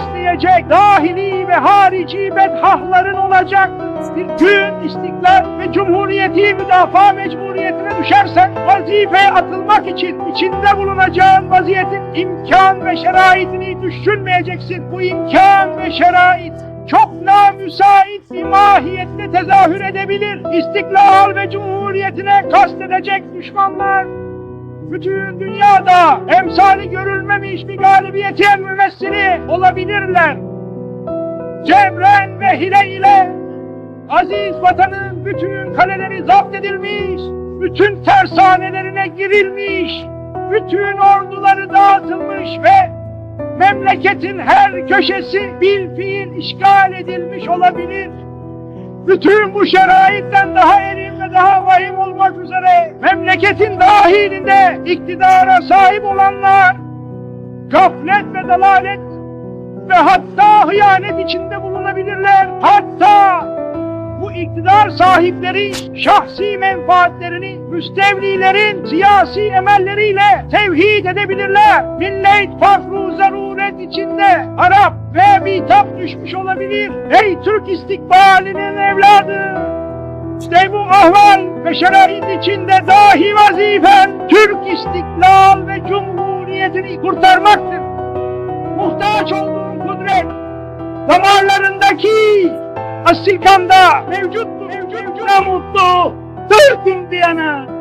isteyecek dahili ve harici bedhahların olacak. Gün istiklal ve cumhuriyeti müdafaa mecburiyetine düşersen vazifeye atılmak için içinde bulunacağın vaziyetin imkan ve şeraitini düşünmeyeceksin. Bu imkan ve şerait çok namüsait bir mahiyette tezahür edebilir. İstiklal ve cumhuriyetine kastedecek düşmanlar bütün dünyada emsali görülmemiş olabilirler. Cemren ve hile ile aziz vatanın bütün kaleleri zapt edilmiş, bütün tersanelerine girilmiş, bütün orduları dağıtılmış ve memleketin her köşesi bil fiil işgal edilmiş olabilir. Bütün bu şeraitten daha erim ve daha vahim olmak üzere memleketin dahilinde iktidara sahip olanlar gaflet ve dalalet ve hatta hıyanet içinde bulunabilirler. Hatta bu iktidar sahipleri şahsi menfaatlerini müstevlilerin siyasi emelleriyle tevhid edebilirler. Millet ittifakı zaruret içinde Arap ve bitap düşmüş olabilir. Ey Türk istikbalinin evladı! İşte bu ahval ve şerait içinde dahi vazifen Türk istiklal ve cumhuriyetini kurtarmaktır. Damarlarındaki asil kanda mevcuttur. Mevcuttur mutlu. Türk'üm diyene